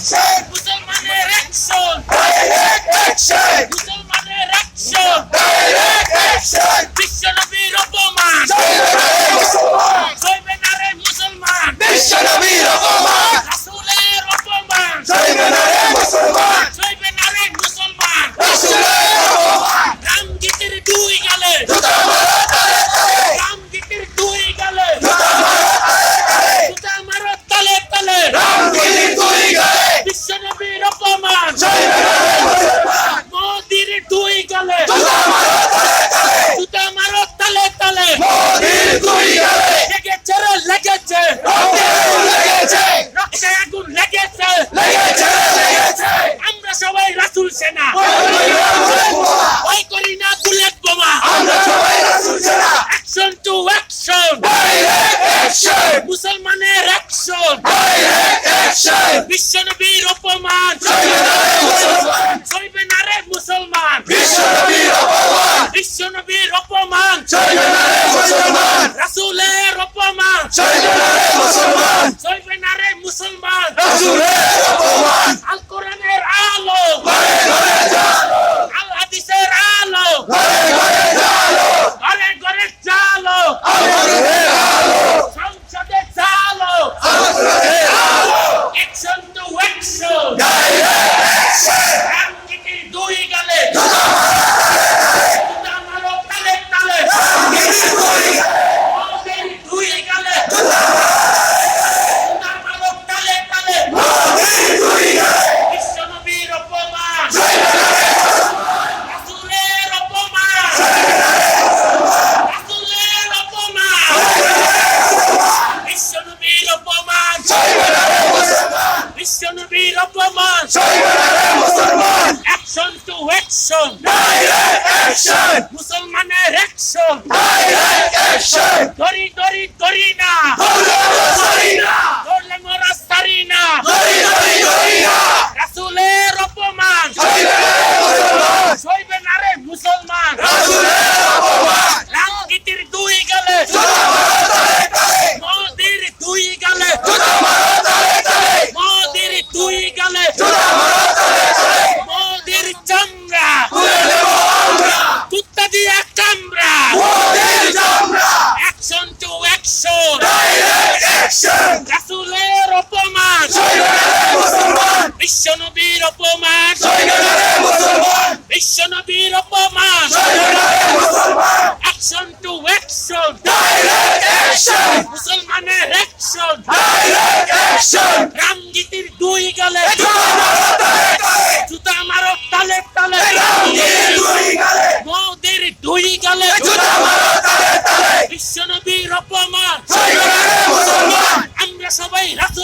action, মুসলমানের action direct action, মুসলমানের action direct action. বিশ্বনবীর অপমান চলবে না রে মুসলমান, সইবে না রে মুসলমান বিশ্বনবীর অপমান। রাসূলের অপমান চলবে না রে মুসলমান, সইবে না রে মুসলমান রাসূলের অপমান। রামগীতির দুই গালে জুতা মারো তালে তালে, রামগীতির দুই গালে জুতা মারো তালে তালে। জুতা মারো তালে তালে রামগিরি তুই গেলে, বিশ্বনবীর অপমান চলবে না রে মুসলমান, মোদির দুই গালে জুতা মারো তালে। জুতা মারো তালে তালে। মোদির তুই গেলে, লেগেছে রে লেগেছে। রক্তে লেগেছে, রক্তে আগুন লেগেছে। লেগেছে লেগেছে। আমরা সবাই রাসুল সেনা। ভয় করি না বুলেট বোমা, আমরা সবাই রাসূল সেনা। Action to action Direct action, মুসলমানের অ্যাকশন direct action. বিশ্বনবীর অপমান চলবে না রে মুসলমান, সইবে না রে মুসলমান বিশ্বনবীর অপমান। বিশ্বনবীর অপমান চলবে না রে মুসলমান, রাসূলের অপমান চলবে না রে মুসলমান, সইবে না রে মুসলমান! রাসূলের অপমান। আল কোরআনের আলো ঘরে ঘরে জালো, আল হাদিসের আলো ঘরে ঘরে জালো, ঘরে ঘরে চালো আমাদের আলো, সংসদে চালো আমাদের আলো। Action to action Direct action, রামগীতির দুই গালে জুতা জুতা মারো তালে তালে রামগিরি তুই গেলে, মোদের দুই গালে জুতা মারো তালে তালে মোদির তুই গেলে, বিশ্বনবীর অপমান চলবে না রে মুসলমান, রাসূলের অপমান চলবে না রে মুসলমান, রাসূলের অপমান বিশ্বনবীর অপমান চলবে না রে মুসলমান, বিশ্বনবীর অপমান চলবে না রে মুসলমান। Action to action Direct action, মুসলমানের অ্যাকশন direct action. দড়ি দড়ি দড়ি না। আমরা ছাড়ি না, ধরলে মোরা সারি না। ধরি ধরি ধরি না। রাসূলের অপমান। চলবে না মুসলমান, সইবে না রে মুসলমান। রাসূলের অপমান। রামগীতির দুই গালে জুতা মারো তালে তালে, মোদির দুই গালে জুতা মারো তালে তালে, মোদির দুই গালে জুতা মারো তালে তালে। মোদির চামড়া। কুত্তা দিয়া। অ্যাকশন টু অ্যাকশন অপমান। বিশ্বনবীর অপমান। বিশ্বনবীর অপমান।